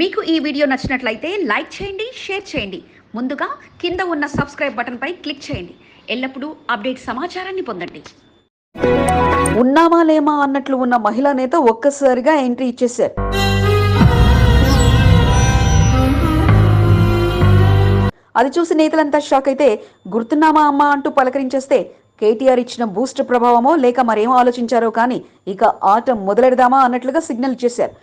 మీకు ఈ వీడియో నచ్చినట్లయితే లైక్ చేయండి షేర్ చేయండి. ముందుగా కింద ఉన్న సబ్స్క్రైబ్ బటన్పై క్లిక్ చేయండి. ఎల్లప్పుడూ అప్డేట్ సమాచారాన్ని పొందండి. ఉన్నామా లేమా అన్నట్లు ఉన్న మహిళా నేత ఒక్కసారిగా ఎంట్రీ ఇచ్చేశారు. అది చూసి నేతలంతా షాక్ అయితే గుర్తున్నామా అమ్మా అంటూ పలకరించేస్తే కేటీఆర్ ఇచ్చిన బూస్ట్ ప్రభావమో లేక మరేమో ఆలోచించారో కానీ ఇక ఆట మొదలెడదామా అన్నట్లుగా సిగ్నల్ ఇచ్చేశారు.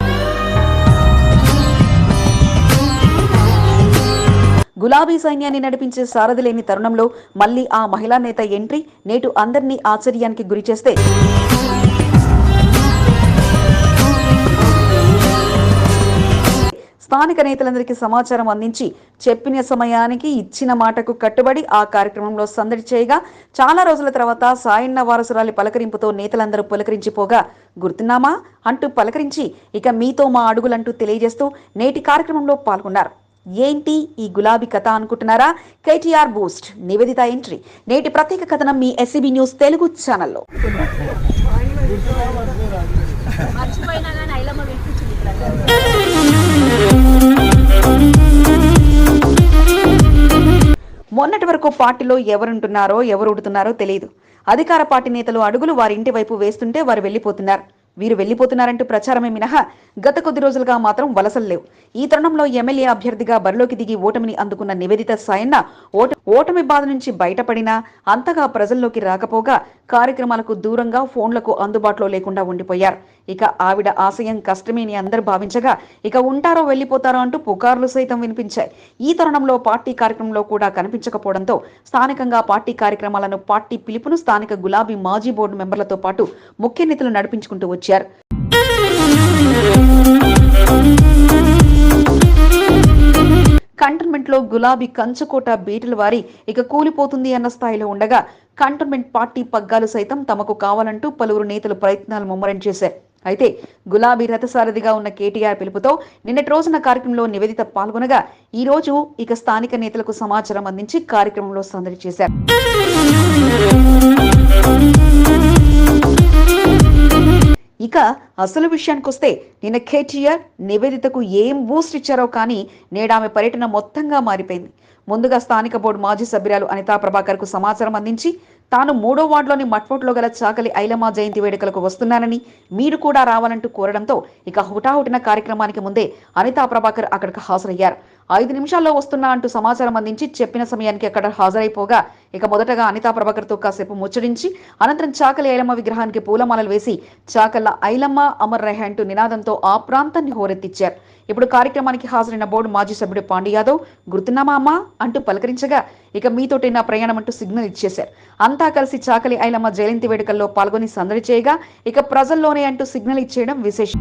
గులాబీ సైన్యాన్ని నడిపించే సారథి లేని తరుణంలో మళ్ళీ ఆ మహిళా నేత ఎంట్రీ నేటు అందరినీ ఆశ్చర్యానికి గురిచేస్తే స్థానిక నేతలందరికీ సమాచారం అందించి చెప్పిన సమయానికి ఇచ్చిన మాటకు కట్టుబడి ఆ కార్యక్రమంలో సందడి చేయగా చాలా రోజుల తర్వాత సాయన్న వారసురాలి పలకరింపుతో నేతలందరూ పులకరించిపోగా గుర్తున్నామా? అంటూ పలకరించి ఇక మీతో మా అడుగులంటూ తెలియజేస్తూ నేటి కార్యక్రమంలో పాల్గొన్నారు. ఏంటి ఈ గులాబీ కథ అనుకుంటున్నారా? KTR boost Nivedita entry. నేటి ప్రత్యేక కథనం మీ ఎస్సీబీ న్యూస్ తెలుగు ఛానల్లో. మొన్నటి వరకు పార్టీలో ఎవరుంటున్నారో ఎవరు ఉడుతున్నారో తెలియదు అధికార పార్టీ నేతలు అడుగులు వారి ఇంటి వైపు వేస్తుంటే వారు వెళ్ళిపోతున్నారు. వీరు వెళ్ళిపోతున్నారంటూ ప్రచారమే మినహా గత కొద్ది రోజులుగా మాత్రం వలసలు లేవు. ఈ తరుణంలో ఎమ్మెల్యే అభ్యర్థిగా బరిలోకి దిగి ఓటమిని అందుకున్న నివేదిత సాయన్న ఓట ఓటమి బాధ నుంచి బయటపడినా అంతగా ప్రజల్లోకి రాకపోగా కార్యక్రమాలకు దూరంగా ఫోన్లకు అందుబాటులో లేకుండా ఉండిపోయారు. ఇక ఆవిడ ఆశయం కష్టమేని అందరు అందరూ భావించగా ఇక ఉంటారో వెళ్ళిపోతారో అంటూ పుకార్లు సైతం వినిపించాయి. ఈ తరుణంలో పార్టీ కార్యక్రమంలో కూడా కనిపించకపోవడంతో స్థానికంగా పార్టీ కార్యక్రమాలను పార్టీ పిలుపును స్థానిక గులాబీ మాజీ బోర్డు మెంబర్లతో పాటు ముఖ్య నేతలు నడిపించుకుంటూ వచ్చారు. కంటోన్మెంట్లో గులాబీ కంచుకోట బీటల వారి ఇక కూలిపోతుంది అన్న స్థాయిలో ఉండగా కంటోన్మెంట్ పార్టీ పగ్గాలు సైతం తమకు కావాలంటూ పలువురు నేతలు ప్రయత్నాలు ముమ్మరం చేశారు. అయితే గులాబీ రథసారథిగా ఉన్న కేటీఆర్ పిలుపుతో నిన్నటి రోజున కార్యక్రమంలో నివేదిత పాల్గొనగా ఈ రోజు ఇక స్థానిక నేతలకు సమాచారం అందించి కార్యక్రమంలో సందడి చేశారు. ఇక అసలు విషయానికి వస్తే నిన్న కేటీఆర్ నివేదితకు ఏం బూస్ట్ ఇచ్చారో కానీ నేడామె పర్యటన మొత్తంగా మారిపోయింది. ముందుగా స్థానిక బోర్డు మాజీ సభ్యురాలు అనితా ప్రభాకర్కు సమాచారం అందించి తాను మూడో వార్డులోని మట్పోట్లో గల చాకలి ఐలమ్మ జయంతి వేడుకలకు వస్తున్నానని మీరు కూడా రావాలంటూ కోరడంతో ఇక హుటాహుటిన కార్యక్రమానికి ముందే అనితా ప్రభాకర్ అక్కడికి హాజరయ్యారు. ఐదు నిమిషాల్లో వస్తున్నా అంటూ సమాచారం అందించి చెప్పిన సమయానికి అక్కడ హాజరైపోగా ఇక మొదటగా అనితా ప్రభాకర్తో కాసేపు ముచ్చడించి అనంతరం చాకలి ఐలమ్మ విగ్రహానికి పూలమాలలు వేసి చాకల్ల ఐలమ్మ అమర్ రహే అంటూ నినాదంతో ఆ ప్రాంతాన్ని హోరెత్తిచ్చారు. ఇప్పుడు కార్యక్రమానికి హాజరైన బోర్డు మాజీ సభ్యుడు పాండు యాదవ్ గుర్తున్నామా అమ్మా? అంటూ పలకరించగా ఇక మీతోటి నా ప్రయాణం అంటూ సిగ్నల్ ఇచ్చేశారు. అంతా కలిసి చాకలి ఐలమ్మ జయంతి వేడుకల్లో పాల్గొని సందడి చేయగా ఇక ప్రజల్లోనే అంటూ సిగ్నల్ ఇచ్చేయడం విశేషం.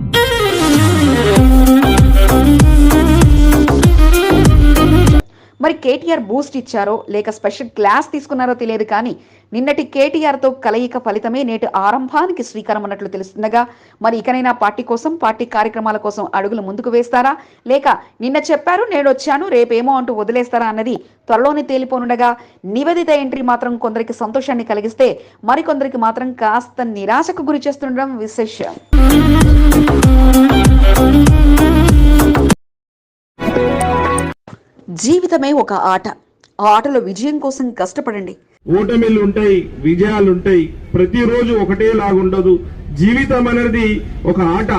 మరి కేటీఆర్ బూస్ట్ ఇచ్చారో లేక స్పెషల్ క్లాస్ తీసుకున్నారో తెలియదు కానీ నిన్నటి కేటీఆర్తో కలయిక ఫలితమే నేటి ఆరంభానికి శ్రీకారం అన్నట్లు తెలుస్తుండగా మరి ఇకనైనా పార్టీ కోసం పార్టీ కార్యక్రమాల కోసం అడుగులు ముందుకు వేస్తారా? లేక నిన్న చెప్పారు నేను వచ్చాను రేపేమో అంటూ వదిలేస్తారా అన్నది త్వరలోనే తేలిపోనుండగా. నివేదిత ఎంట్రీ మాత్రం కొందరికి సంతోషాన్ని కలిగిస్తే మరికొందరికి మాత్రం కాస్త నిరాశకు గురి చేస్తుండడం విశేషం. జీవితమే ఒక ఆట. ఆ ఆటలో విజయం కోసం కష్టపడండి. ఓటమిలు ఉంటాయి విజయాలు ఉంటాయి ప్రతిరోజు ఒకటే లాగుండదు జీవితం అనేది ఒక ఆట.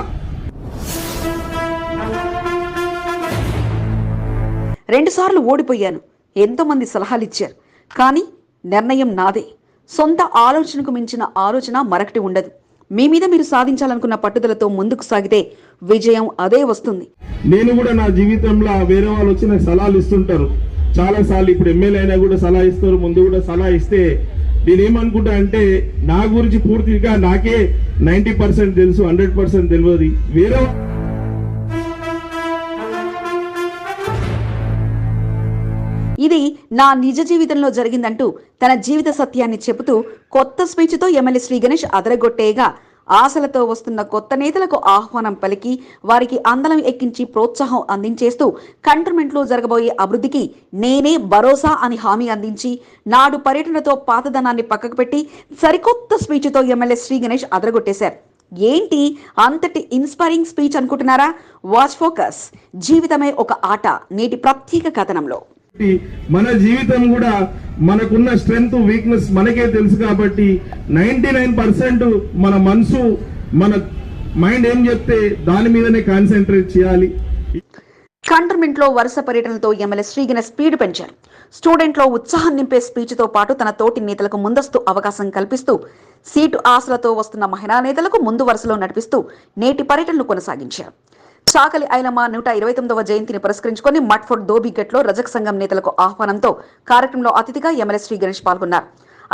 రెండుసార్లు ఓడిపోయాను. ఎంతో మంది సలహాలు ఇచ్చారు కానీ నిర్ణయం నాదే. సొంత ఆలోచనకు మించిన ఆలోచన మరొకటి ఉండదు. మీ మీద మీరు సాధించాలనుకున్న పట్టుదలతో ముందుకు సాగితే విజయం అదే వస్తుంది. నేను కూడా నా జీవితంలో వేరే వాళ్ళు వచ్చి నాకు సలహాలు ఇస్తుంటారు. చాలా సార్లు ఇప్పుడు ఎమ్మెల్యే అయినా కూడా సలహా ఇస్తారు ముందు కూడా సలహా ఇస్తే. నేను ఏమనుకుంటా అంటే నా గురించి పూర్తిగా నాకే నైంటీ పర్సెంట్ తెలుసు హండ్రెడ్ పర్సెంట్ తెలియదు. వేరే ఇది నా నిజ జీవితంలో జరిగిందంటూ తన జీవిత సత్యాన్ని చెబుతూ కొత్త స్పీచ్తో ఎమ్మెల్యే శ్రీ గణేష్ అదరగొట్టేగా ఆశలతో వస్తున్న కొత్త నేతలకు ఆహ్వానం పలికి వారికి అందలం ఎక్కించి ప్రోత్సాహం అందించేస్తూ కంటర్మెంట్లో జరగబోయే అభివృద్ధికి నేనే భరోసా అని హామీ అందించి నాడు పర్యటనతో పాతదనాన్ని పక్కకు పెట్టి సరికొత్త స్పీచ్తో ఎమ్మెల్యే శ్రీ గణేష్ అదరగొట్టేశారు. ఏంటి అంతటి ఇన్స్పైరింగ్ స్పీచ్ అనుకుంటున్నారా? Watch focus. జీవితమే ఒక ఆట. నేటి ప్రత్యేక కథనంలో. మన జీవితం కూడా మనకున్న స్ట్రెంగ్త్ వీక్నెస్ మనకే తెలుసు కాబట్టి నైన్టీ నైన్ పర్సెంట్ మన మనసు మన మైండ్ ఏం చెప్తే దాని మీదనే కాన్సన్ట్రేట్ చేయాలి. కంటర్మెంట్లో వరుస పర్యటనలతో ఎమ్మెల్యే శ్రీగిన స్పీడ్ పెంచారు. స్టూడెంట్లో ఉత్సాహం నింపే స్పీచ్తో పాటు తన తోటి నేతలకు ముందస్తు అవకాశం కల్పిస్తూ సీటు ఆశలతో వస్తున్న మహిళా నేతలకు ముందు వరుసలో నడిపిస్తూ నేటి పర్యటనను కొనసాగించారు. చాకలి ఐలమ్మ నూట ఇరవై తొమ్మిదవ జయంతిని పురస్కరించుకొని మట్ఫోర్డ్ దోబిగట్లో రజక సంఘం నేతలకు ఆహ్వానంతో కార్యక్రమంలో అతిథిగా ఎమ్మెల్యే శ్రీ గణేష్ పాల్గొన్నారు.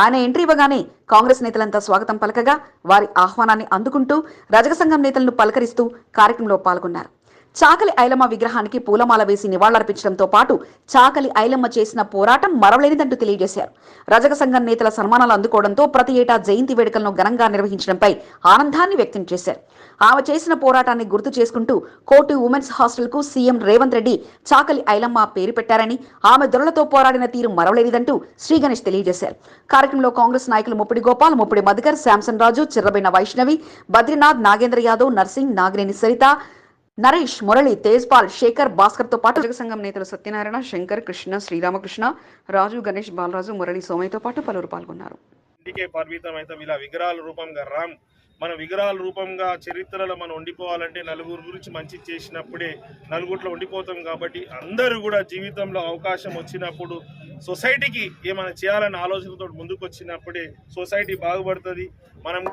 ఆయన ఎంట్రీ ఇవ్వగానే కాంగ్రెస్ నేతలంతా స్వాగతం పలకగా వారి ఆహ్వానాన్ని అందుకుంటూ రజక సంఘం నేతలను పలకరిస్తూ కార్యక్రమంలో పాల్గొన్నారు. చాకలి ఐలమ్మ విగ్రహానికి పూలమాల వేసి నివాళులర్పించడంతో పాటు చాకలి ఐలమ్మ చేసిన పోరాటం మరవలేనిదంటూ తెలియజేశారు. రజక సంఘం నేతల సన్మానాలు అందుకోవడంతో ప్రతి ఏటా జయంతి వేడుకలను ఘనంగా నిర్వహించడంపై ఆనందాన్ని వ్యక్తం చేశారు. ఆమె చేసిన పోరాటాన్ని గుర్తు చేసుకుంటూ కోటి ఉమెన్స్ హాస్టల్కు సీఎం రేవంత్ రెడ్డి చాకలి ఐలమ్మ పేరు పెట్టారని ఆమె దొరలతో పోరాడిన తీరు మరవలేనిదంటూ శ్రీ గణేష్ తెలియజేశారు. కార్యక్రమంలో కాంగ్రెస్ నాయకులు ముప్పిడి గోపాల్ ముప్పిడి మధుకర్ శాంసన్ రాజు చిర్రబైన వైష్ణవి బద్రీనాథ్ నాగేంద్ర యాదవ్ నర్సింగ్ నాగినేని సరిత నరేష్ మురళి తేజ్పాల్ శేఖర్ భాస్కర్తో పాటు సంఘం నేతలు సత్యనారాయణ శంకర్ కృష్ణ శ్రీరామకృష్ణ రాజు గణేష్ బాలరాజు మురళి సోమయ్యతో పాటు పలువురు పాల్గొన్నారు. ఇలా విగ్రహాల రూపంగా రామ్ మన విగ్రహాల రూపంగా చరిత్రలో మనం ఉండిపోవాలంటే నలుగురు గురించి మంచి చేసినప్పుడే నలుగురిలో ఉండిపోతాం కాబట్టి అందరూ కూడా జీవితంలో అవకాశం వచ్చినప్పుడు సొసైటీకి ఏమైనా చేయాలన్న ఆలోచనతో ముందుకు వచ్చినప్పుడే సొసైటీ బాగుపడుతుంది. మనం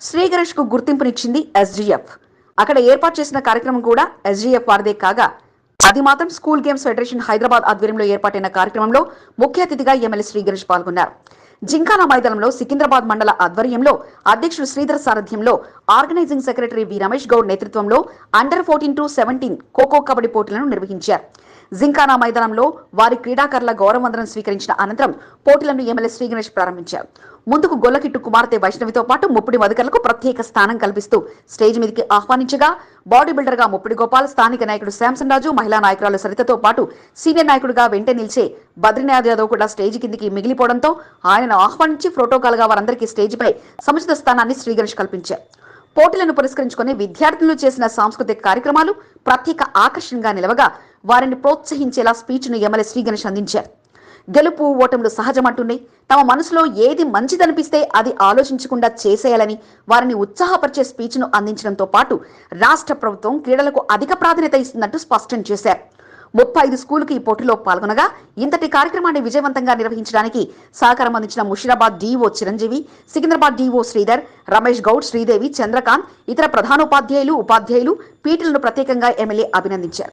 శ్రీ గణేష్కు గుర్తింపునిచ్చింది ఎస్డిఎఫ్ అక్కడ ఏర్పాటు చేసిన కార్యక్రమం కూడా ఎస్జీఎఫ్ వారిదే కాగా అది మాత్రం స్కూల్ గేమ్స్ ఫెడరేషన్ హైదరాబాద్ ఆధ్వర్యంలో ఏర్పాటైన కార్యక్రమంలో ముఖ్య అతిథిగా ఎమ్మెల్యే శ్రీ గిరీష్ పాల్గొన్నారు. జింకానా మైదానంలో సికింద్రాబాద్ మండల ఆధ్వర్యంలో అధ్యక్షుడు శ్రీధర్ సారథ్యంలో organising secretary V Ramesh Goud నేతృత్వంలో under fourteen to seventeen kho kho kabaddi పోటీలను నిర్వహించారు. జింకానా మైదానంలో వారి క్రీడాకారుల గౌరవవందనం స్వీకరించిన అనంతరం పోటీలను ఎమ్మెల్యే శ్రీ గణేష్ ప్రారంభించారు. ముందుకు గొల్లకిట్టు కుమార్తె వైష్ణవితో పాటు ముప్పిడి మధుకర్లకు ప్రత్యేక స్థానం కల్పిస్తూ స్టేజ్ మీదకి ఆహ్వానించగా బాడీ బిల్డర్గా ముప్పిడి గోపాల్ స్థానిక నాయకుడు శాంసన్ రాజు మహిళా నాయకురాలు సరితతో పాటు సీనియర్ నాయకుడిగా వెంట నిలిచే బద్రీనాథ్ యాదవ్ కూడా స్టేజ్ కిందికి మిగిలిపోవడంతో ఆయనను ఆహ్వానించి ప్రోటోకాల్గా వారందరికీ స్టేజిపై సముచిత స్థానాన్ని శ్రీగణేష్ కల్పించారు. పోటీలను పురస్కరించుకుని విద్యార్థులు చేసిన సాంస్కృతిక కార్యక్రమాలు ప్రత్యేక ఆకర్షణగా నిలవగా వారిని ప్రోత్సహించేలా స్పీచ్ను ఎమ్మెల్యే శ్రీగణేష్ అందించారు. గెలుపు ఓటములు సహజమంటున్నాయి. తమ మనసులో ఏది మంచిదనిపిస్తే అది ఆలోచించకుండా చేసేయాలని వారిని ఉత్సాహపరిచే స్పీచ్ను అందించడంతో పాటు రాష్ట్ర ప్రభుత్వం క్రీడలకు అధిక ప్రాధాన్యత ఇస్తున్నట్టు స్పష్టం చేశారు. ముప్పై ఐదు స్కూలుకి ఈ పోటీలో పాల్గొనగా ఇంతటి కార్యక్రమాన్ని విజయవంతంగా నిర్వహించడానికి సహకారం అందించిన ముషిరాబాద్ డీఓ చిరంజీవి సికింద్రాబాద్ డీఓ శ్రీధర్ రమేష్ గౌడ్ శ్రీదేవి చంద్రకాంత్ ఇతర ప్రధానోపాధ్యాయులు ఉపాధ్యాయులు పీటీలను ప్రత్యేకంగా ఎమ్మెల్యే అభినందించారు.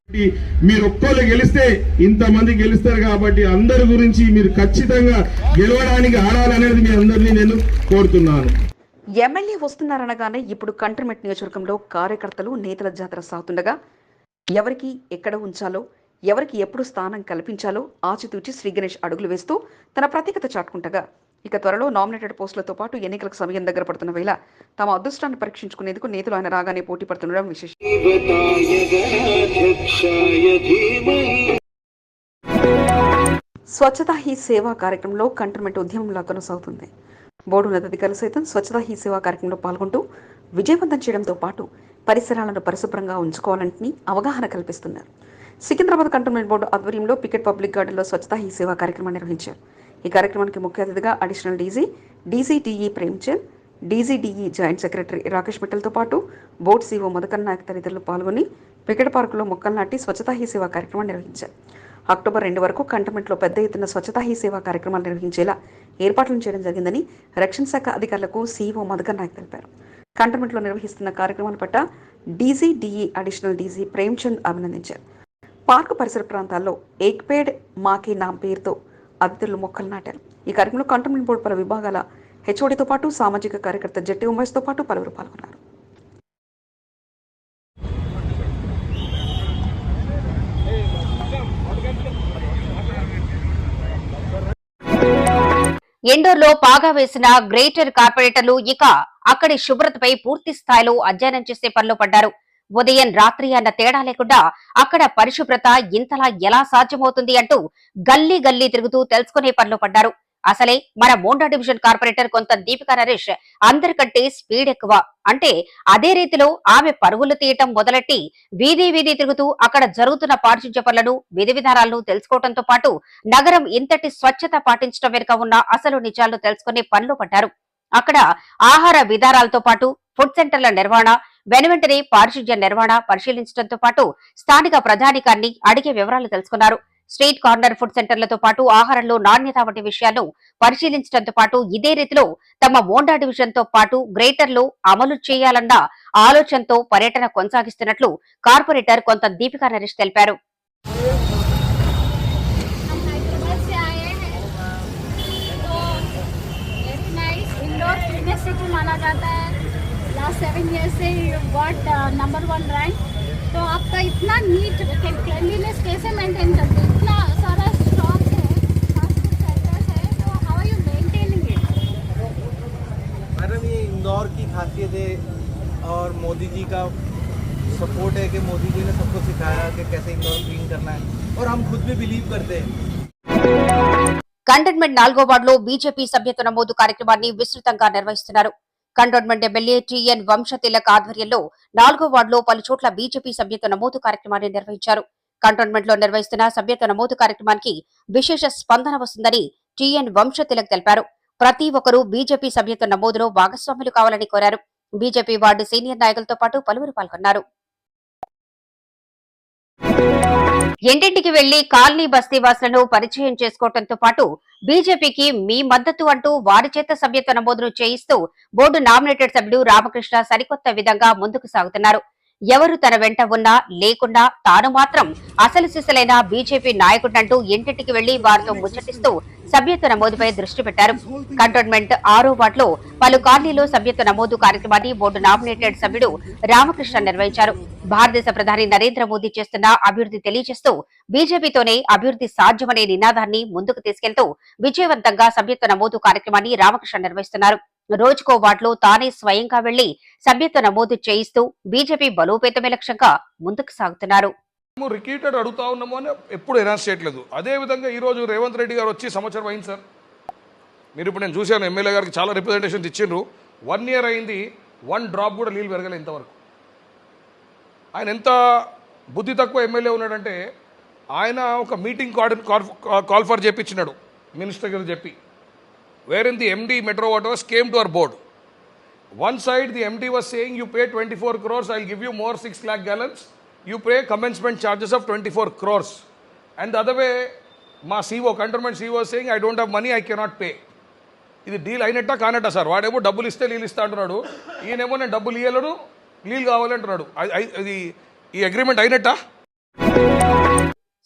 మీరు ఒక్కళ్ళు గెలిస్తే ఇంతమంది గెలుస్తారు కాబట్టి అందరి గురించి మీరు ఖచ్చితంగా గెలవడానికి ఆడాలనేది మీ అందరినీ నేను కోరుతున్నాను. ఎమ్మెల్యే వస్తున్నారనగానే ఇప్పుడు కంటర్మెంట్ నియోజకవర్గంలో కార్యకర్తలు నేతల జాతర సాగుతుండగా ఎవరికి ఎక్కడ ఉంచాలో ఎవరికి ఎప్పుడు స్థానం కల్పించాలో ఆచితూచి శ్రీ గణేష్ అడుగులు వేస్తూ తన ప్రత్యేకత చాటుకుంటగా. ఇక త్వరలో నామినేటెడ్ పోస్టులతో పాటు ఎన్నికలకు సమయం దగ్గర పడుతున్న వేళ తమ అదృష్టాన్ని పరీక్షించుకునేందుకు నేతలు ఆయన రాగానే పోటీ పడుతుండడం విశేషం. స్వచ్ఛతా హీ సేవా కార్యక్రమంలో కంటర్మెంట్ ఉద్యమంలా కొనసాగుతుంది. బోర్డు ఉన్నతాధికారులు సైతం స్వచ్ఛత హీ సేవా కార్యక్రమంలో పాల్గొంటూ విజయవంతం చేయడంతో పాటు పరిసరాలను పరిశుభ్రంగా ఉంచుకోవాలంటని అవగాహన కల్పిస్తున్నారు. సికింద్రాబాద్ కంటోన్మెంట్ బోర్డు ఆధ్వర్యంలో పికెట్ పబ్లిక్ గార్డెన్లో స్వచ్ఛత హీ సేవా కార్యక్రమాన్ని నిర్వహించారు. ఈ కార్యక్రమానికి ముఖ్య అతిథిగా additional DG DGTE Premchand DGDE joint secretary Rakesh మిట్టల్తో పాటు బోర్డు సీఓ మధుకర్ నాయక్ తదితరులు పాల్గొని పికెట్ పార్కులో మొక్కలు నాటి స్వచ్ఛత హీ సేవా కార్యక్రమాన్ని నిర్వహించారు. అక్టోబర్ రెండు వరకు కంటోన్మెంట్లో పెద్ద ఎత్తున స్వచ్ఛత హీ సేవా కార్యక్రమాలు నిర్వహించేలా ఏర్పాట్లను చేయడం జరిగిందని రక్షణ శాఖ అధికారులకు సీఈఓ మధుకర్ నాయక్ తెలిపారు. కంటోన్మెంట్లో నిర్వహిస్తున్న కార్యక్రమాల పట్ల డీజీడీఈ అడిషనల్ డీజీ ప్రేమ్చంద్ అభినందించారు. పార్కు పరిసర ప్రాంతాల్లో ఏక్ పేడ్ మాకే నామ్ పేరుతో అతిథులు మొక్కలు నాటారు. ఈ కార్యక్రమంలో కంటోన్మెంట్ బోర్డు పలు విభాగాల హెచ్ఓడితో పాటు సామాజిక కార్యకర్త జట్టి ఉమేష్తో పాటు పలువురు పాల్గొన్నారు. ఎండోర్లో పాగా వేసిన గ్రేటర్ కార్పొరేటర్లు ఇక అక్కడి శుభ్రతపై పూర్తి స్థాయిలో అధ్యయనం చేసే పనిలో పడ్డారు. ఉదయం రాత్రి అన్న తేడా లేకుండా అక్కడ పరిశుభ్రత ఇంతలా ఎలా సాధ్యమవుతుంది అంటూ గల్లీ గల్లీ తిరుగుతూ తెలుసుకునే పనిలో పడ్డారు. అసలే మన మోండా డివిజన్ కార్పొరేటర్ కొంత దీపికా నరేష్ అందరికంటే స్పీడ్ ఎక్కువ. అంటే అదే రీతిలో ఆమె పరుగులు తీయటం మొదలెట్టి వీధి వీధి తిరుగుతూ అక్కడ జరుగుతున్న పారిశుధ్య పనులను విధి విధానాలను తెలుసుకోవడంతో పాటు నగరం ఇంతటి స్వచ్ఛత పాటించడం వెనుక ఉన్న అసలు నిజాలను తెలుసుకునే పనులు పడ్డారు. అక్కడ ఆహార విధానాలతో పాటు ఫుడ్ సెంటర్ల నిర్వహణ వెనువెంటనే పారిశుధ్య నిర్వహణ పరిశీలించడంతో పాటు స్థానిక ప్రజానికాన్ని అడిగే వివరాలు తెలుసుకున్నారు స్ట్రీట్ కార్నర్ ఫుడ్ సెంటర్లతో పాటు ఆహారంలో నాణ్యత వంటి విషయాలను పరిశీలించడంతో పాటు ఇదే రీతిలో తమ మోండా డివిజన్ తో పాటు గ్రేటర్ లో అమలు చేయాలన్న ఆలోచనతో పర్యటన కొనసాగిస్తున్నట్లు కార్పొరేటర్ కొంత దీపికా నరేష్ తెలిపారు हम हैदराबाद से आए हैं तो very nice Indore fitness city माना जाता है लास्ट सेवन ईयर्स से गॉट नंबर वन रैंक तो आपका इतना नीट क्लिनलीनेस कैसे मेंटेन करते हैं इतना सारा स्टॉक है फास्ट फूड सेंटर्स है तो how are you maintaining it madam ये इंदौर की खासियत है और मोदी जी का सपोर्ट है कि मोदी जी ने सबको सिखाया कि कैसे इंदौर क्लीन करना है और हम खुद भी बिलीव करते हैं కంటోన్మెంట్ నాలుగో వార్డులో బీజేపీ సభ్యత్వ నమోదు కార్యక్రమాన్ని విస్తృతంగా నిర్వహిస్తున్నారు కంటోన్మెంట్ ఎమ్మెల్యే టిఎన్ వంశతిలక్ ఆధ్వర్యంలో నాలుగో వార్డులో పలు చోట్ల బీజేపీ సభ్యత్వ నమోదు కార్యక్రమాన్ని నిర్వహించారు. కంటోన్మెంట్లో నిర్వహిస్తున్న సభ్యత్వ నమోదు కార్యక్రమానికి విశేష స్పందన వస్తుందని టిఎన్ వంశతిలక్ తెలిపారు. ప్రతి ఒక్కరూ బీజేపీ సభ్యత్వ నమోదులో భాగస్వాములు కావాలని కోరారు. బీజేపీ వార్డు సీనియర్ నాయకులతో పాటు పలువురు పాల్గొన్నారు. ఎంటింటికి వెళ్ళి కాలనీ బస్తీ వాసులను పరిచయం చేసుకోవడంతో పాటు బీజేపీకి మీ మద్దతు అంటూ వారి చేత సభ్యత్వ నమోదును చేయిస్తూ బోర్డు నామినేటెడ్ సభ్యుడు రామకృష్ణ సరికొత్త విధంగా ముందుకు సాగుతున్నారు. ఎవరు తన వెంట ఉన్నా లేకున్నా తాను మాత్రం అసలు సిసలైన బీజేపీ నాయకుడంటూ ఇంటింటికి వెళ్ళి వారితో ముచ్చటిస్తూ సభ్యత్వ నమోదుపై దృష్టి పెట్టారు. కంటోన్మెంట్ ఆరో వార్డులో పలు కాలనీలో సభ్యత్వ నమోదు కార్యక్రమాన్ని బోర్డు నామినేటెడ్ సభ్యుడు రామకృష్ణ నిర్వహించారు. భారతదేశ ప్రధాని నరేంద్ర మోదీ చేస్తున్న అభివృద్ధి తెలియజేస్తూ బీజేపీతోనే అభివృద్ధి సాధ్యమనే నినాదాన్ని ముందుకు తీసుకెళ్తూ విజయవంతంగా సభ్యత్వ నమోదు కార్యక్రమాన్ని రామకృష్ణ నిర్వహిస్తున్నారు. రోజుకో వార్డులో తానే స్వయంగా వెళ్ళి సభ్యత్వ నమోదు చేయిస్తూ బీజేపీ బలోపేతమే లక్ష్యంగా ముందుకు సాగుతున్నారు. మేము రికీటెడ్ అడుగుతా ఉన్నాము అని ఎప్పుడు ఎనౌన్స్ చేయట్లేదు. అదేవిధంగా ఈరోజు రేవంత్ రెడ్డి గారు వచ్చి సంవత్సరం అయింది సార్. మీరు ఇప్పుడు నేను చూశాను ఎమ్మెల్యే గారికి చాలా రిప్రజెంటేషన్స్ ఇచ్చిండ్రు. వన్ ఇయర్ అయింది వన్ డ్రాప్ కూడా నీళ్ళు పెరగలే ఇంతవరకు. ఆయన ఎంత బుద్ధి తక్కువ ఎమ్మెల్యే ఉన్నాడంటే ఆయన ఒక మీటింగ్ కాల్ ఫర్ చేపించినాడు మినిస్టర్ గారు చెప్పి. Where in the MD metro waters came to our board One side, the MD was saying, you pay 24 crores, I'll give you more 6 lakh gallons. You pay commencement charges of 24 crores. And the other way, మా CO cantonment CO saying I don't have money I cannot pay ఇది deal అయినట్టా కానట్టా sir? వాడేమో డబ్బులు ఇస్తే నీళ్ళు ఇస్తా అంటున్నాడు. ఈయనేమో నేను డబ్బులు ఇయ్యలేడు నీళ్ళు కావాలి అంటున్నాడు. అది- ఇది ఈ అగ్రిమెంట్ అయినట్టా?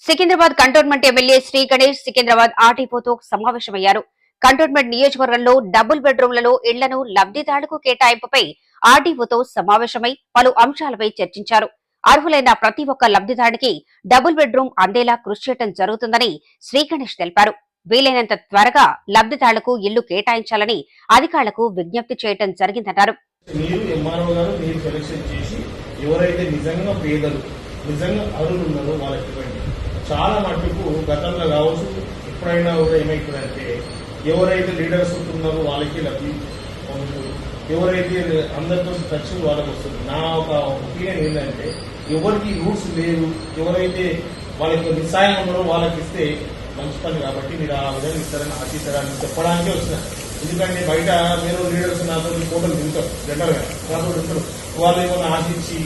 సికింద్రాబాద్ కంటోన్మెంట్ ఎమ్మెల్యే శ్రీ గణేష్ సికింద్రాబాద్ ఆర్టీపోతో సమావేశమయ్యారు. కంటోన్మెంట్ నియోజకవర్గంలో డబుల్ బెడ్రూమ్లలో ఇళ్ళను లబ్ధిదారులకు కేటాయింపుపై ఆర్టీఓతో సమావేశమై పలు అంశాలపై చర్చించారు. అర్హులైన ప్రతి ఒక్క లబ్ధిదారుడికి డబుల్ బెడ్రూమ్ అందేలా కృషి చేయడం జరుగుతుందని శ్రీగణేష్ తెలిపారు. వీలైనంత త్వరగా లబ్ధిదారులకు ఇల్లు కేటాయించాలని అధికారులకు విజ్ఞప్తి చేయడం జరిగిందన్నారు. మీరు ఎంఆర్ఓ గారు మీరు సెలెక్షన్ చేసి ఎవరైతే నిజంగా పేదలు నిజంగా అరువులు ఉన్నారో వాళ్ళకి ఇవ్వండి. చాలా మటుకు గతంలో కావచ్చు ఎప్పుడైనా కూడా ఏమైతుందంటే ఎవరైతే లీడర్స్ ఉంటున్నారో వాళ్ళకి లబ్ధి ఎవరైతే అందరితో టచ్ వాళ్ళకి వస్తుంది. నా ఒక ఒపీనియన్ ఏంటంటే ఎవరికి రూట్స్ లేవు ఎవరైతే వాళ్ళకి నిస్సాయం ఉన్నారో వాళ్ళకి ఇస్తే మంచి పని కాబట్టి మీరు ఆ విధంగా ఇస్తారని ఆశిస్తారని చెప్పడానికే వచ్చిన. ఎందుకంటే బయట మీరు లీడర్స్ నాతో ఫోటోలు దిగుతారు జనరల్గా. నాతో ఉంటారు వాళ్ళు ఏమైనా ఆశించి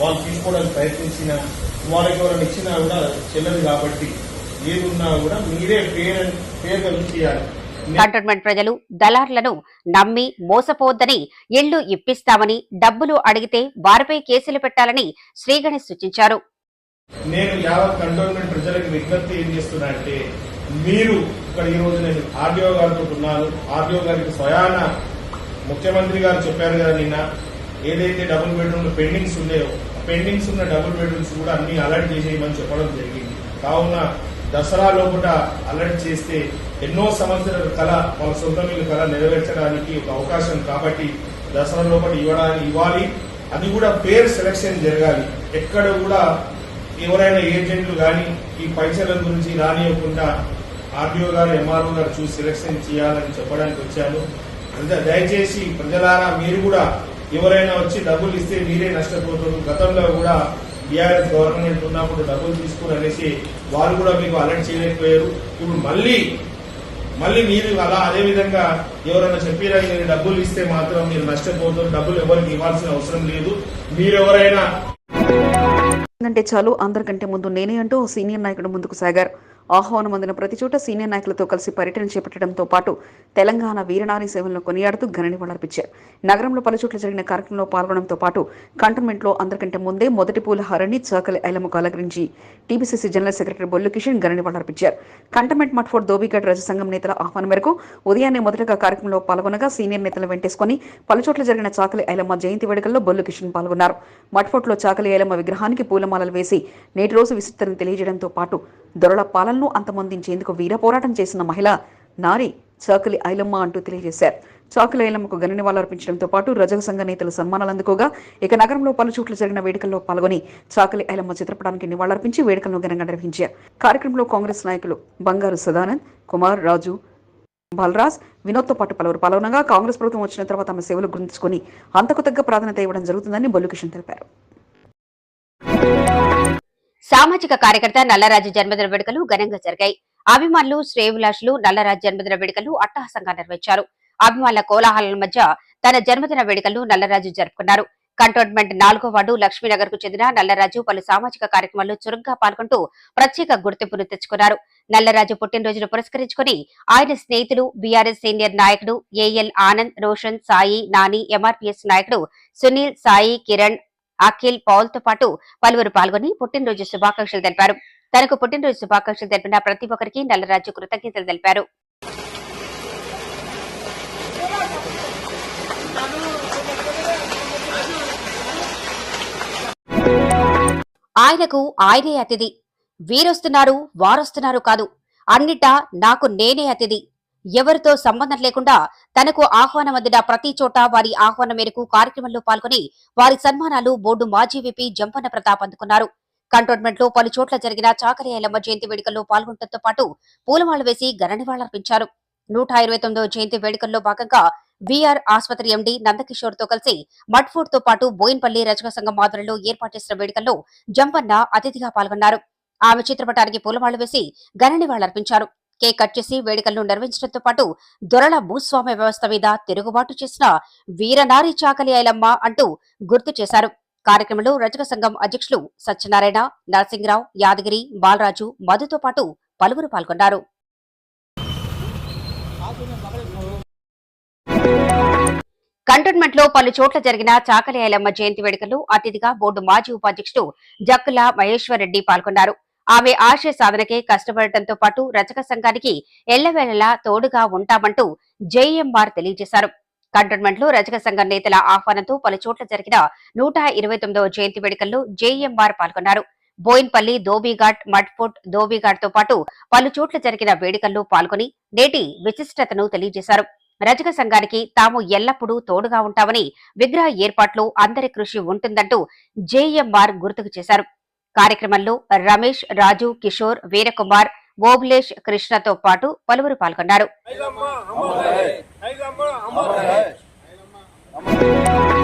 వాళ్ళు తీసుకోవడానికి ప్రయత్నించిన వాళ్ళకి ఎవరైనా ఇచ్చినా కూడా చెల్లదు కాబట్టి ఏదున్నా కూడా మీరే పేరు పేరు కలిసి చేయాలి. కంటోన్మెంట్ ప్రజలు దళారులను నమ్మి మోసపోవద్దని ఇళ్ళు ఇప్పిస్తామని డబ్బులు అడిగితే వారిపై కేసులు పెట్టాలని శ్రీగణేష్ సూచించారు. నేను యావత్ కంటోన్మెంట్ ప్రజలకు విజ్ఞప్తి ఏం చేస్తున్నా అంటే మీరు ఇక్కడ ఈ రోజు నేను ఆర్డీఓ గారితో ఉన్నాను. ఆర్డీఓ గారికి స్వయాన ముఖ్యమంత్రి గారు చెప్పారు కదా నిన్న ఏదైతే డబుల్ బెడ్రూమ్ పెండింగ్స్ ఉన్నాయో పెండింగ్స్ ఉన్న డబుల్ బెడ్రూమ్స్ కూడా అన్ని అలర్ట్ చేసేయమని చెప్పడం జరిగింది. కావున దసరా లోపల అలర్ట్ చేస్తే ఎన్నో సంవత్సరాల కళ వాళ్ళ సొంత ఇల్లు కళ నెరవేర్చడానికి ఒక అవకాశం కాబట్టి దసరా లోపల ఇవ్వడానికి ఇవ్వాలి. అది కూడా పేరు సెలక్షన్ జరగాలి. ఎక్కడ కూడా ఎవరైనా ఏజెంట్లు కానీ ఈ పైసల గురించి రానివ్వకుండా ఆర్డీఓ గారు ఎంఆర్ఓ గారు చూసి సెలెక్షన్ చేయాలని చెప్పడానికి వచ్చాను. దయచేసి ప్రజలారా మీరు కూడా ఎవరైనా వచ్చి డబ్బులు ఇస్తే మీరే నష్టపోతారు. గతంలో కూడా బీఆర్ఎస్ గవర్నమెంట్ ఉన్నప్పుడు డబ్బులు తీసుకుని అనేసి వాళ్ళు కూడా మీకు అలర్ట్ చేయలేకపోయారు. ఇప్పుడు మళ్ళీ మళ్ళీ మీరు అలా అదే విధంగా ఎవరైనా చెప్పినా నేను డబ్బులు ఇస్తే మాత్రం మీరు నష్టపోతారు. డబ్బులు ఎవరికి ఇవ్వాల్సిన అవసరం లేదు. మీరెవరైనా అంటే చాలు అందరికంటే ముందు నేనే అంటూ సీనియర్ నాయకుడు ముందుకు సాగారు. ఆహ్వానం అందిన ప్రతి చోట సీనియర్ నాయకులతో కలిసి పర్యటన చేపట్టడంతో పాటు తెలంగాణ వీరనారి సేవలను కొనియాడుతూ ఘన నివాళులర్పించారు నగరంలో పలుచోట్ల జరిగిన కార్యక్రమంలో పాల్గొనడంతో పాటు కంటోన్మెంట్లో అందరికంటే ముందే మొదటి పూల హరణి చాకలి ఐలమ్మకు అలంకరించి TPCC general secretary Bollu Kishan ఘన నివాళులర్పించారు కంటోన్మెంట్ మట్ఫోర్ దోబిఘట్ రజ సంఘం నేతల ఆహ్వానం మేరకు ఉదయాన్నే మొదటగా కార్యక్రమంలో పాల్గొనగా సీనియర్ నేతలు వెంటేసుకుని పలుచోట్ల జరిగిన చాకలి ఐలమ్మ జయంతి వేడుకల్లో బొల్లు కిషన్ పాల్గొన్నారు. మట్ఫోర్ట్లో చాకలి ఐలమ్మ విగ్రహానికి పూలమాలలు వేసి నేటి రోజు విస్తృతిని తెలియజేయడంతో పాటు దొరల పాలనను అంతమొందించేందుకు వీర పోరాటం చేసిన మహిళ నారి చాకలి ఐలమ్మ అంటూ తెలియజేశారు. చాకలి ఐలమ్మకు ఘన నివాళులర్పించడంతో పాటు రజక సంఘ నేతలు సన్మానాలు అందుకోగా ఇక నగరంలో పలు చోట్ల జరిగిన వేడుకల్లో పాల్గొని చాకలి ఐలమ్మ చిత్రపటానికి నివాళులర్పించి వేడుకలను ఘనంగా నిర్వహించారు. కార్యక్రమంలో కాంగ్రెస్ నాయకులు బంగారు సదానంద్ కుమార్ రాజు బలరాజ్ వినోద్తో పాటు పలువురు పాల్గొనగా కాంగ్రెస్ ప్రభుత్వం వచ్చిన తర్వాత ఆమె సేవలు గుర్తుంచుకొని అంతకు తగ్గ ప్రాధాన్యత ఇవ్వడం జరుగుతుందని బొల్లు కిషన్ తెలిపారు. సామాజిక కార్యకర్త నల్లరాజు జన్మదిన వేడుకలు ఘనంగా జరిగాయి. అభిమానులు శ్రేయభిలాషులు నల్లరాజు జన్మదిన వేడుకలు అట్టహాసంగా నిర్వహించారు. అభిమానుల కోలాహలాల మధ్య తన జన్మదిన వేడుకలు నల్లరాజు జరుపుకున్నారు. కంటోన్మెంట్ నాలుగో వార్డు లక్ష్మీనగర్కు చెందిన నల్లరాజు పలు సామాజిక కార్యక్రమాల్లో చురుగ్గా పాల్గొంటూ ప్రత్యేక గుర్తింపును తెచ్చుకున్నారు. నల్లరాజు పుట్టినరోజును పురస్కరించుకుని ఆయన స్నేహితులు బీఆర్ఎస్ సీనియర్ నాయకుడు ఏఎల్ ఆనంద్ రోషన్ సాయి నాని ఎంఆర్పీఎస్ నాయకుడు సునీల్ సాయి కిరణ్ అఖిల్ పౌల్తో పాటు పలువురు పాల్గొని పుట్టినరోజు శుభాకాంక్షలు తెలిపారు. తనకు పుట్టినరోజు శుభాకాంక్షలు తెలిపిన ప్రతి ఒక్కరికి నల్లరాజు కృతజ్ఞతలు తెలిపారు. ఆయనకు ఆయనే అతిథి. వీరొస్తున్నారు వారొస్తున్నారు కాదు. అన్నిటా నాకు నేనే అతిథి. ఎవరితో సంబంధం లేకుండా తనకు ఆహ్వానం అందిన ప్రతి చోట వారి ఆహ్వానం మేరకు కార్యక్రమంలో పాల్గొని వారి సన్మానాలు బోర్డు మాజీ విపి జంపన్న ప్రతాప్ అందుకున్నారు. కంటోన్మెంట్లో పలు చోట్ల జరిగిన చాకరేయలమ్మ జయంతి వేడుకల్లో పాల్గొనడంతో పాటు పూలమాల వేసి ఘన నివాళులర్పించారు. నూట ఇరవై తొమ్మిదో జయంతి వేడుకల్లో భాగంగా బీఆర్ ఆసుపత్రి ఎండి నందకిషోర్తో కలిసి మడ్ఫూడ్తో పాటు బోయిన్పల్లి రచక సంఘం ఆధ్వర్యంలో ఏర్పాటు చేసిన వేడుకల్లో జంపన్న అతిథిగా పాల్గొన్నారు. ఆమె చిత్రపటానికి పూలమాలు వేసి ఘన నివాళులర్పించారు. కేక్ కట్ చేసి వేడుకలను నిర్వహించడంతో పాటు దొరల భూస్వామ్య వ్యవస్థ మీద తిరుగుబాటు చేసిన వీరనారి చాకలి ఐలమ్మ అంటూ గుర్తు చేశారు. కార్యక్రమంలో రచక సంఘం అధ్యక్షులు సత్యనారాయణ నరసింహరావు యాదగిరి బాలరాజు మధుతో పాటు పలువురు పాల్గొన్నారు. కంటోన్మెంట్లో పలు చోట్ల జరిగిన చాకలి ఐలమ్మ జయంతి వేడుకలు అతిథిగా బోర్డు మాజీ ఉపాధ్యక్షుడు జక్కుల మహేశ్వర్ రెడ్డి పాల్గొన్నారు. ఆమె ఆశయ సాధనకే కష్టపడటంతో పాటు రచక సంఘానికి ఎల్లవేళలా తోడుగా ఉంటామంటూ జేఎంఆర్ తెలియజేశారు. కంటోన్మెంట్లో రచక సంఘం నేతల ఆహ్వానంతో పలు చోట్ల జరిగిన నూట ఇరవై తొమ్మిదవ జయంతి వేడుకల్లో జేఎంఆర్ పాల్గొన్నారు. బోయిన్పల్లి దోబీఘాట్ మడ్ఫోర్ట్ దోబీఘాట్తో పాటు పలు చోట్ల జరిగిన వేడుకల్లో పాల్గొని నేటి విశిష్టతను తెలియజేశారు. రజక సంఘానికి తాము ఎల్లప్పుడూ తోడుగా ఉంటామని విగ్రహ ఏర్పాట్లో అందరి కృషి ఉంటుందంటూ జేఎంఆర్ గుర్తుకు చేశారు. కార్యక్రమంలో రమేష్ రాజు కిషోర్ వీరకుమార్ ఓబులేష్ కృష్ణతో పాటు పలువురు పాల్గొన్నారు.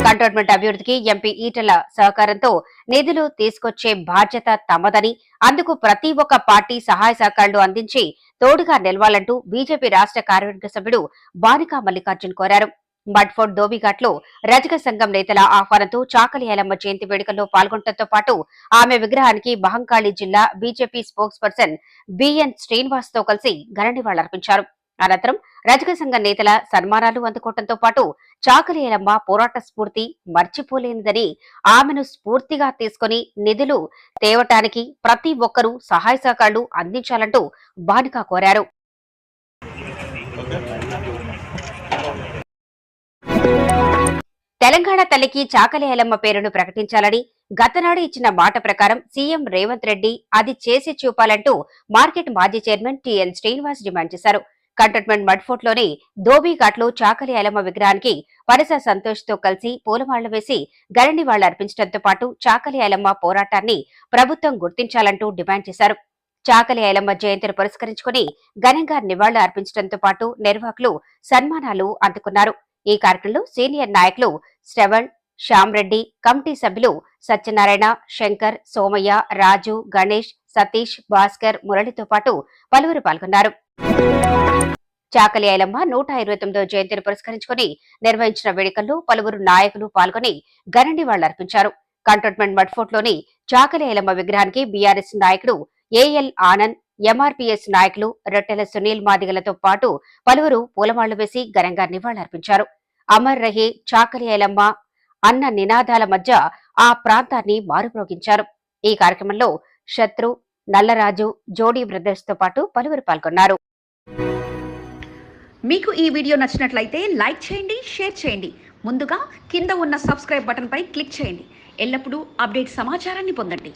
కంటోన్మెంట్ అభివృద్ధికి ఎంపీ ఈటల సహకారంతో నిధులు తీసుకొచ్చే బాధ్యత తమదని అందుకు ప్రతి ఒక్క పార్టీ సహాయ సహకారాలు అందించి తోడుగా నిలవాలంటూ బీజేపీ రాష్ట్ర కార్యవర్గ సభ్యుడు బాలికా మల్లికార్జున్ కోరారు. మడ్ఫోర్డ్ దోబిఘాట్లో రజక సంఘం నేతల ఆహ్వానంతో చాకలి ఐలమ్మ జయంతి వేడుకల్లో పాల్గొనడంతో పాటు ఆమె విగ్రహానికి మహంకాళి జిల్లా బీజేపీ స్పోక్స్ పర్సన్ బిఎన్ శ్రీనివాస్తో కలిసి ఘన నివాళులర్పించారు అనంతరం రజక సంఘ నేతల సన్మానాలు అందుకోవడంతో పాటు చాకలియాలమ్మ పోరాట స్ఫూర్తి మర్చిపోలేనిదని ఆమెను స్ఫూర్తిగా తీసుకుని నిధులు తేవటానికి ప్రతి ఒక్కరూ సహాయ సహకారాలు అందించాలంటూ బానిక కోరారు. తెలంగాణ తల్లికి చాకలియాలమ్మ పేరును ప్రకటించాలని గతనాడు ఇచ్చిన మాట ప్రకారం సీఎం రేవంత్ రెడ్డి అది చేసి చూపాలంటూ మార్కెట్ మాజీ చైర్మన్ టిఎన్ శ్రీనివాస్ డిమాండ్ చేశారు. కంటోన్మెంట్ మడ్ఫోర్ట్లోని ధోబీఘాట్ చాకలి ఎలమ్మ విగ్రహానికి వరస సంతోష్తో కలిసి పూలమాళ్ళు వేసి గరణి వాళ్ళు అర్పించడంతో పాటు చాకలి ఎలమ్మ పోరాటాన్ని ప్రభుత్వం గుర్తించాలంటూ డిమాండ్ చేశారు. చాకలి ఐలమ్మ జయంతిని పురస్కరించుకుని ఘనంగా నివాళులు అర్పించడంతో పాటు నిర్వాహకులు సన్మానాలు అందుకున్నారు. ఈ కార్యక్రమంలో సీనియర్ నాయకులు శ్రవణ్ శ్యామ్రెడ్డి కమిటీ సభ్యులు సత్యనారాయణ శంకర్ సోమయ్య రాజు గణేష్ సతీష్ భాస్కర్ మురళితో పాటు పలువురు పాల్గొన్నారు. చాకలి ఐలమ్మ నూట ఇరవై తొమ్మిదో జయంతిని పురస్కరించుకుని నిర్వహించిన వేడుకల్లో పలువురు నాయకులు పాల్గొని ఘన నివాళులర్పించారు కంటోన్మెంట్ మడ్ఫోర్ట్లోని చాకలి ఐలమ్మ విగ్రహానికి బీఆర్ఎస్ నాయకుడు ఏఎల్ ఆనంద్ ఎంఆర్పీఎస్ నాయకులు రొట్టెల సునీల్ మాదిగలతో పాటు పలువురు పూలమాళ్ళు వేసి ఘనంగా నివాళులర్పించారు. అమర్ రహే చాకలి ఐలమ్మ అన్న నినాదాల మధ్య ఆ ప్రాంతాన్ని మారుమ్రోగించారు. ఈ కార్యక్రమంలో శత్రు నల్లరాజు జోడీ బ్రదర్స్తో పాటు పలువురు పాల్గొన్నారు. మీకు ఈ వీడియో నచ్చినట్లయితే లైక్ చేయండి షేర్ చేయండి. ముందుగా కింద ఉన్న సబ్స్క్రైబ్ బటన్పై క్లిక్ చేయండి. ఎల్లప్పుడూ అప్డేట్ సమాచారాన్ని పొందండి.